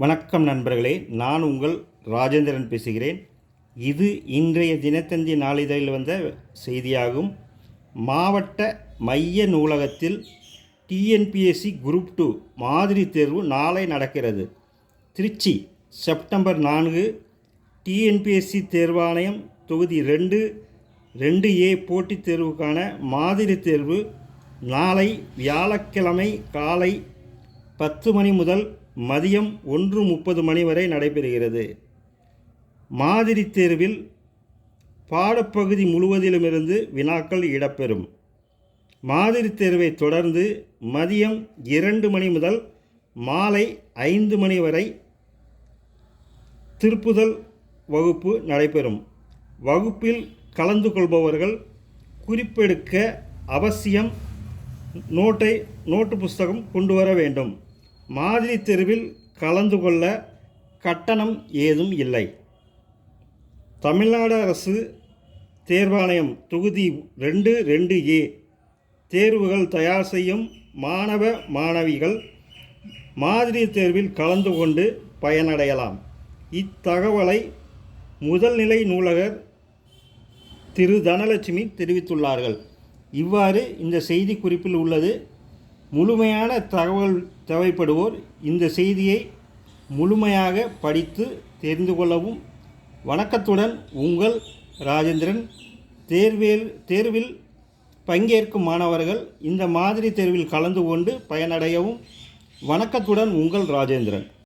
வணக்கம் நண்பர்களே நான் உங்கள் ராஜேந்திரன் பேசுகிறேன். இது இன்றைய தினத்தந்தி நாளிதழில் வந்த செய்தியாகும். மாவட்ட மைய நூலகத்தில் டிஎன்பிஎஸ்சி குரூப் டூ மாதிரி தேர்வு நாளை நடக்கிறது. திருச்சி செப்டம்பர் நான்கு டிஎன்பிஎஸ்சி தேர்வாணையம் தொகுதி ரெண்டு ரெண்டு ஏ போட்டித் தேர்வுக்கான மாதிரி தேர்வு நாளை வியாழக்கிழமை காலை பத்து மணி முதல் மதியம் ஒன்று முப்பது மணி வரை நடைபெறுகிறது. மாதிரி தேர்வில் பாடப்பகுதி முழுவதிலுமிருந்து வினாக்கள் இடம்பெறும். மாதிரி தேர்வை தொடர்ந்து மதியம் இரண்டு மணி முதல் மாலை ஐந்து மணி வரை திருப்புதல் வகுப்பு நடைபெறும். வகுப்பில் கலந்து கொள்பவர்கள் குறிப்பெடுக்க அவசியம் நோட்டை நோட்டு புஸ்தகம் கொண்டு வர வேண்டும். மாதிரி தேர்வில் கலந்து கொள்ள கட்டணம் ஏதும் இல்லை. தமிழ்நாடு அரசு தேர்வாணையம் தொகுதி ரெண்டு ரெண்டு ஏ தேர்வுகள் தயார் செய்யும் மாணவ மாணவிகள் மாதிரி தேர்வில் கலந்து கொண்டு பயனடையலாம். இத்தகவலை முதல்நிலை நூலகர் திரு தனலட்சுமி தெரிவித்துள்ளார்கள். இவ்வாறு இந்த செய்தி குறிப்பில் உள்ளது. முழுமையான தகவல் தேவைப்படுவோர் இந்த செய்தியை முழுமையாக படித்து தெரிந்து கொள்ளவும். வணக்கத்துடன் உங்கள் ராஜேந்திரன். தேர்வில் தேர்வில் பங்கேற்கும் மாணவர்கள் இந்த மாதிரி தேர்வில் கலந்து கொண்டு பயனடையவும். வணக்கத்துடன் உங்கள் ராஜேந்திரன்.